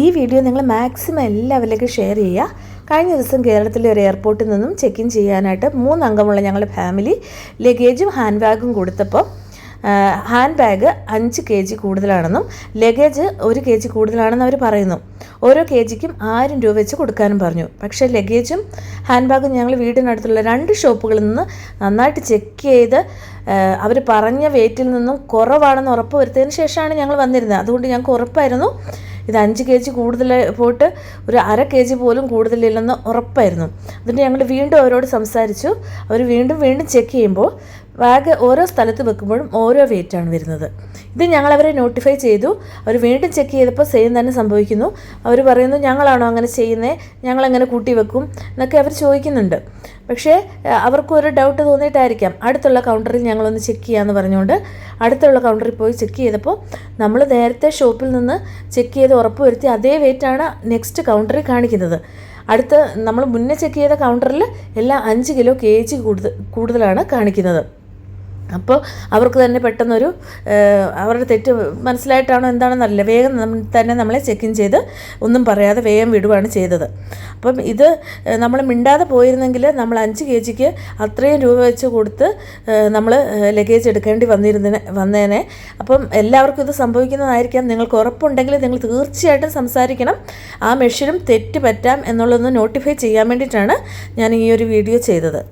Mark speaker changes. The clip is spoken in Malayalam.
Speaker 1: ഈ വീഡിയോ നിങ്ങൾ മാക്സിമം എല്ലാവരിലേക്കും ഷെയർ ചെയ്യുക. കഴിഞ്ഞ ദിവസം കേരളത്തിലെ ഒരു എയർപോർട്ടിൽ നിന്നും ചെക്ക് ഇൻ ചെയ്യാനായിട്ട് മൂന്നംഗമുള്ള ഞങ്ങളുടെ ഫാമിലി ലഗേജും ഹാൻഡ് ബാഗും കൊടുത്തപ്പോൾ ഹാൻഡ് ബാഗ് അഞ്ച് കെ ജി കൂടുതലാണെന്നും ലഗേജ് ഒരു കെ ജി കൂടുതലാണെന്ന് അവർ പറയുന്നു. ഓരോ കെ ജിക്കും ആയിരം രൂപ വെച്ച് കൊടുക്കാനും പറഞ്ഞു. പക്ഷേ ലഗേജും ഹാൻഡ് ബാഗും ഞങ്ങൾ വീടിനടുത്തുള്ള രണ്ട് ഷോപ്പുകളിൽ നിന്ന് നന്നായിട്ട് ചെക്ക് ചെയ്ത് അവർ പറഞ്ഞ വെയിറ്റിൽ നിന്നും കുറവാണെന്ന് ഉറപ്പ് വരുത്തിയതിന് ശേഷമാണ് ഞങ്ങൾ വന്നിരുന്നത്. അതുകൊണ്ട് ഞങ്ങൾക്ക് ഉറപ്പായിരുന്നു. ഇത് അഞ്ച് കെ ജി കൂടുതൽ പോയിട്ട് ഒരു അര കെ ജി പോലും കൂടുതലില്ലെന്ന് ഉറപ്പായിരുന്നു. എന്നിട്ട് ഞങ്ങൾ വീണ്ടും അവരോട് സംസാരിച്ചു. അവർ വീണ്ടും വീണ്ടും ചെക്ക് ചെയ്യുമ്പോൾ ബാഗ് ഓരോ സ്ഥലത്ത് വെക്കുമ്പോഴും ഓരോ വെയിറ്റാണ് വരുന്നത്. ഇത് ഞങ്ങൾ അവരെ നോട്ടിഫൈ ചെയ്തു. അവർ വീണ്ടും ചെക്ക് ചെയ്തപ്പോൾ സെയിം തന്നെ സംഭവിക്കുന്നു. അവർ പറയുന്നു ഞങ്ങളാണോ അങ്ങനെ ചെയ്യുന്നത് ഞങ്ങളങ്ങനെ കൂട്ടി വെക്കും? എന്നൊക്കെ അവർ ചോദിക്കുന്നുണ്ട്. പക്ഷേ അവർക്കൊരു ഡൗട്ട് തോന്നിയിട്ടായിരിക്കാം. അടുത്തുള്ള കൗണ്ടറിൽ ഞങ്ങളൊന്ന് ചെക്ക് ചെയ്യാമെന്ന് പറഞ്ഞുകൊണ്ട് അടുത്തുള്ള കൗണ്ടറിൽ പോയി ചെക്ക് ചെയ്തപ്പോൾ നമ്മൾ നേരത്തെ ഷോപ്പിൽ നിന്ന് ചെക്ക് ചെയ്ത് ഉറപ്പുവരുത്തി അതേ വെയിറ്റാണ് നെക്സ്റ്റ് കൗണ്ടറിൽ കാണിക്കുന്നത്. അടുത്ത് നമ്മൾ മുന്നേ ചെക്ക് ചെയ്ത കൗണ്ടറിൽ എല്ലാം അഞ്ച് കിലോ കെ ജി കൂടുതൽ കൂടുതലാണ് കാണിക്കുന്നത്. അപ്പോൾ അവർക്ക് തന്നെ പെട്ടെന്നൊരു അവരുടെ തെറ്റ് മനസ്സിലായിട്ടാണോ എന്താണെന്നറിയില്ല വേഗം തന്നെ നമ്മളെ ചെക്ക് ഇൻ ചെയ്ത് ഒന്നും പറയാതെ വേഗം വിടുവാണ് ചെയ്തത്. അപ്പം ഇത് നമ്മൾ മിണ്ടാതെ പോയിരുന്നെങ്കിൽ നമ്മൾ അഞ്ച് കെ ജിക്ക് അത്രയും രൂപ വെച്ച് കൊടുത്ത് നമ്മൾ ലഗേജ് എടുക്കേണ്ടി വന്നിരുന്നതിനെ വന്നേനെ. അപ്പം എല്ലാവർക്കും ഇത് സംഭവിക്കുന്നതായിരിക്കാം. നിങ്ങൾക്ക് ഉറപ്പുണ്ടെങ്കിൽ നിങ്ങൾ തീർച്ചയായിട്ടും സംസാരിക്കണം. ആ മെഷീനും തെറ്റ് പറ്റാം എന്നുള്ളതൊന്ന് നോട്ടിഫൈ ചെയ്യാൻ വേണ്ടിയിട്ടാണ് ഞാൻ ഈ ഒരു വീഡിയോ ചെയ്തത്.